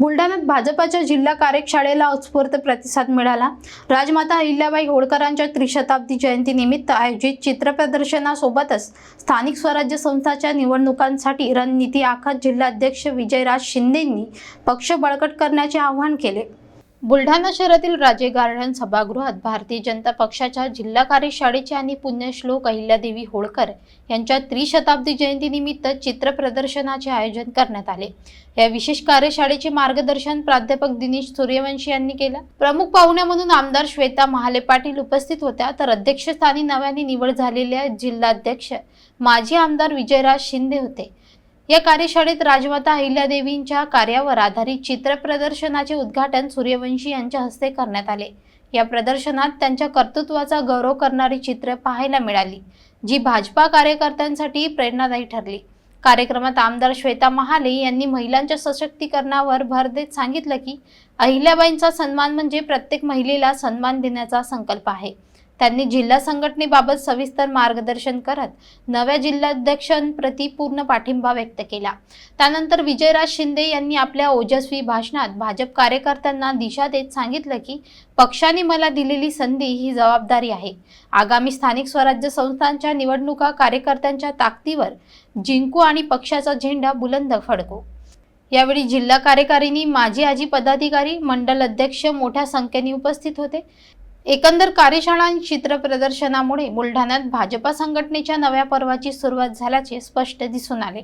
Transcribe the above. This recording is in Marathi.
बुलढाण्यात भाजपाच्या जिल्हा कार्यशाळेला उत्स्फूर्त प्रतिसाद मिळाला. राजमाता अहिल्याबाई होळकरांच्या त्रिशताब्दी जयंतीनिमित्त आयोजित चित्रप्रदर्शनासोबतच स्थानिक स्वराज्य संस्थाच्या निवडणुकांसाठी रणनीती आखत जिल्हाध्यक्ष विजयराज शिंदेंनी पक्ष बळकट करण्याचे आवाहन केले. बुलढाणा शहरातील राजे गार्डन सभागृहात भारतीय जनता पक्षाच्या जिल्हा कार्यशाळेचे आणि पुण्यश्लोक अहिल्यादेवी होळकर यांच्या त्रिशताब्दी जयंतीनिमित्त चित्र प्रदर्शनाचे आयोजन करण्यात आले. या विशेष कार्यशाळेचे मार्गदर्शन प्राध्यापक दिनेश सूर्यवंशी यांनी केलं. प्रमुख पाहुण्या म्हणून आमदार श्वेता महाले पाटील उपस्थित होत्या. तर अध्यक्षस्थानी नव्याने निवड झालेल्या जिल्हाध्यक्ष माजी आमदार विजयराज शिंदे होते. या कार्यशाळेत राजमाता अहिल्यादेवींच्या कार्यावर आधारित चित्र प्रदर्शनाचे उद्घाटन सूर्यवंशी यांच्या हस्ते करण्यात आले. या प्रदर्शनात त्यांच्या कर्तृत्वाचा गौरव करणारी चित्रे पाहायला मिळाली जी भाजपा कार्यकर्त्यांसाठी प्रेरणादायी ठरली. कार्यक्रमात आमदार श्वेता महाले यांनी महिलांच्या सशक्तीकरणावर भर देत सांगितलं की अहिल्याबाईंचा सन्मान म्हणजे प्रत्येक महिलेला सन्मान देण्याचा संकल्प आहे. त्यांनी जिल्हा संघटनेबाबत सविस्तर मार्गदर्शन करत नव्या जिल्हाध्यक्षांप्रती पूर्ण पाठिंबा व्यक्त केला. त्यानंतर विजयराज शिंदे यांनी आपल्या ओजस्वी भाषणात भाजप कार्यकर्त्यांना दिशा देत सांगितलं की पक्षाने मला दिलेली संधी ही जबाबदारी आहे. आगामी स्थानिक स्वराज्य संस्थांच्या निवडणुका कार्यकर्त्यांच्या ताकदीवर जिंकू आणि पक्षाचा झेंडा बुलंद फडकू. यावेळी जिल्हा कार्यकारिणी माजी आजी पदाधिकारी मंडल अध्यक्ष मोठ्या संख्येने उपस्थित होते. एकंदर कार्यशाळा आणि चित्र प्रदर्शनामुळे बुलढाण्यात भाजपा संघटनेच्या नव्या पर्वाची सुरुवात झाल्याचे स्पष्ट दिसून आले.